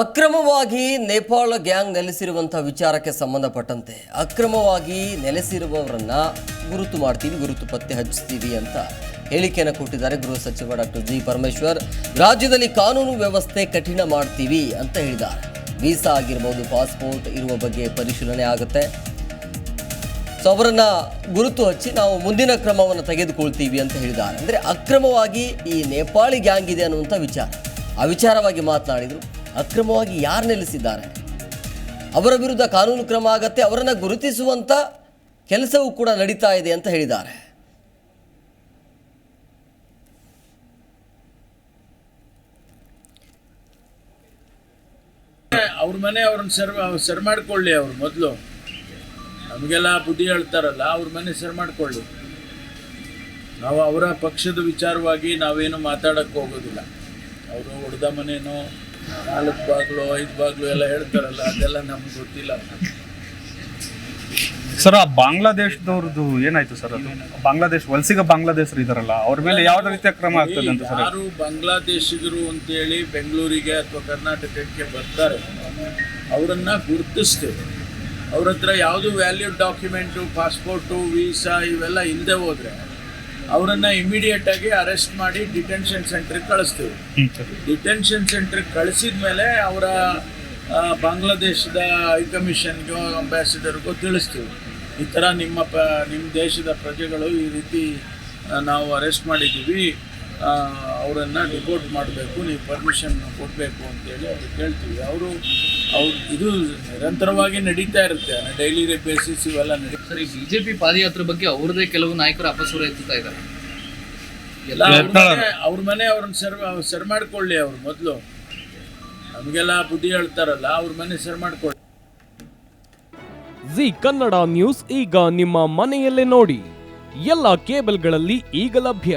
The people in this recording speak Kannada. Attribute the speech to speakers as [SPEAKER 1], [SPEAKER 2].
[SPEAKER 1] ಅಕ್ರಮವಾಗಿ ನೇಪಾಳ ಗ್ಯಾಂಗ್ ನೆಲೆಸಿರುವಂಥ ವಿಚಾರಕ್ಕೆ ಸಂಬಂಧಪಟ್ಟಂತೆ ಅಕ್ರಮವಾಗಿ ನೆಲೆಸಿರುವವರನ್ನ ಗುರುತು ಮಾಡ್ತೀವಿ, ಗುರುತು ಪತ್ತೆ ಹಚ್ಚಿಸ್ತೀವಿ ಅಂತ ಹೇಳಿಕೆಯನ್ನು ಕೊಟ್ಟಿದ್ದಾರೆ ಗೃಹ ಸಚಿವ ಡಾಕ್ಟರ್ ಜಿ ಪರಮೇಶ್ವರ್. ರಾಜ್ಯದಲ್ಲಿ ಕಾನೂನು ವ್ಯವಸ್ಥೆ ಕಠಿಣ ಮಾಡ್ತೀವಿ ಅಂತ ಹೇಳಿದ್ದಾರೆ. ವೀಸಾ ಆಗಿರ್ಬೋದು, ಪಾಸ್ಪೋರ್ಟ್ ಇರುವ ಬಗ್ಗೆ ಪರಿಶೀಲನೆ ಆಗುತ್ತೆ. ಸೊ ಅವರನ್ನ ಗುರುತು ಹಚ್ಚಿ ನಾವು ಮುಂದಿನ ಕ್ರಮವನ್ನು ತೆಗೆದುಕೊಳ್ತೀವಿ ಅಂತ ಹೇಳಿದ್ದಾರೆ. ಅಂದರೆ ಅಕ್ರಮವಾಗಿ ಈ ನೇಪಾಳಿ ಗ್ಯಾಂಗ್ ಇದೆ ಅನ್ನುವಂಥ ವಿಚಾರ. ಆ ವಿಚಾರವಾಗಿ ಮಾತನಾಡಿದರು. ಅಕ್ರಮವಾಗಿ ಯಾರು ನೆಲೆಸಿದ್ದಾರೆ ಅವರ ವಿರುದ್ಧ ಕಾನೂನು ಕ್ರಮ ಆಗತ್ತೆ, ಅವರನ್ನು ಗುರುತಿಸುವಂಥ ಕೆಲಸವೂ ಕೂಡ ನಡೀತಾ ಇದೆ ಅಂತ ಹೇಳಿದ್ದಾರೆ.
[SPEAKER 2] ಅವ್ರ ಮನೆ ಅವ್ರನ್ನ ಸರ್ ಸರ್ ಮಾಡ್ಕೊಳ್ಳಿ ಅವ್ರು ಮೊದಲು. ನಮಗೆಲ್ಲ ಬುದ್ಧಿ ಹೇಳ್ತಾರಲ್ಲ, ಅವ್ರ ಮನೆ ಸರ್ ಮಾಡ್ಕೊಳ್ಳಿ. ನಾವು ಅವರ ಪಕ್ಷದ ವಿಚಾರವಾಗಿ ನಾವೇನು ಮಾತಾಡಕ್ಕೆ ಹೋಗೋದಿಲ್ಲ. ಅವರು ಹೊಡೆದ ಮನೇನೋ ನಾಲ್ಕು ಬಾಗ್ಲು ಐದು ಬಾಗ್ಲು ಎಲ್ಲ ಹೇಳ್ತಾರಲ್ಲ ಅದೆಲ್ಲ ನಮ್ಗೆ ಗೊತ್ತಿಲ್ಲ.
[SPEAKER 3] ಸರ್ ಆ ಬಾಂಗ್ಲಾದೇಶದವ್ರದ್ದು ಏನಾಯ್ತು ಸರ್ ಅದು? ಬಾಂಗ್ಲಾದೇಶ ವಲಸಿಗ ಬಾಂಗ್ಲಾದೇಶರು ಇದಾರಲ್ಲ ಅವ್ರ ಮೇಲೆ ಯಾವ ರೀತಿಯ ಕ್ರಮ ಆಗ್ತದೆ ಅಂತ ಸರ್?
[SPEAKER 2] ಯಾರು ಬಾಂಗ್ಲಾದೇಶಿಗರು ಅಂತೇಳಿ ಬೆಂಗಳೂರಿಗೆ ಅಥವಾ ಕರ್ನಾಟಕಕ್ಕೆ ಬರ್ತಾರೆ ಅವರನ್ನ ಗುರುತಿಸ್ತೇವೆ. ಅವ್ರ ಹತ್ರ ಯಾವುದು ವ್ಯಾಲ್ಯೂಡ್ ಡಾಕ್ಯುಮೆಂಟು ಪಾಸ್ಪೋರ್ಟು ವೀಸಾ ಇವೆಲ್ಲ ಹಿಂದೆ ಹೋದರೆ ಅವರನ್ನು ಇಮಿಡಿಯೇಟಾಗಿ ಅರೆಸ್ಟ್ ಮಾಡಿ ಡಿಟೆನ್ಷನ್ ಸೆಂಟ್ರಿಗೆ ಕಳಿಸ್ತೇವೆ. ಡಿಟೆನ್ಷನ್ ಸೆಂಟ್ರಿಗೆ ಕಳಿಸಿದ ಮೇಲೆ ಅವರ ಬಾಂಗ್ಲಾದೇಶದ ಹೈಕಮಿಷನ್ಗೋ ಅಂಬಾಸಿಡರ್ಗೋ ತಿಳಿಸ್ತೀವಿ. ಈ ಥರ ನಿಮ್ಮ ಪ ನಿಮ್ಮ ದೇಶದ ಪ್ರಜೆಗಳು ಈ ರೀತಿ ನಾವು ಅರೆಸ್ಟ್ ಮಾಡಿದ್ದೀವಿ. ಅವರನ್ನು ಡಿಪೋರ್ಟ್ ಮಾಡಬೇಕು ನೀವು ಪರ್ಮಿಷನ್ ಕೊಡಬೇಕು ಅಂತೇಳಿ ಅವ್ರು ಕೇಳ್ತೀವಿ. ಅವರು ಅವ್ರು ಇದು ನಿರಂತರವಾಗಿ ನಡೀತಾ ಇರುತ್ತೆ. ಡೈಲಿ ಬೇಸಿಸ್ ಇವೆಲ್ಲ ನಡೀತಾ
[SPEAKER 4] ಸರ್ ಈ ಬಿಜೆಪಿ ಪಾದಯಾತ್ರೆ ಬಗ್ಗೆ ಅವ್ರದೇ ಕೆಲವು ನಾಯಕರು ಅಪಸ್ವರ ಎತ್ತುತ್ತಾ ಇದ್ದಾರೆ.
[SPEAKER 2] ಎಲ್ಲ ಅವ್ರ ಮನೆ ಅವ್ರ ಮನೆ ಅವ್ರನ್ನ ಸರ್ ಸರ್ ಮಾಡ್ಕೊಳ್ಳಿ ಅವ್ರು ಮೊದಲು. ನಮಗೆಲ್ಲ ಬುದ್ಧಿ ಹೇಳ್ತಾರಲ್ಲ ಅವ್ರ ಮನೆ ಸರ್ ಮಾಡ್ಕೊಳ್ಳಿ.
[SPEAKER 5] ಜಿ ಕನ್ನಡ ನ್ಯೂಸ್ ಈಗ ನಿಮ್ಮ ಮನೆಯಲ್ಲೇ ನೋಡಿ. ಎಲ್ಲ ಕೇಬಲ್ಗಳಲ್ಲಿ ಈಗ ಲಭ್ಯ.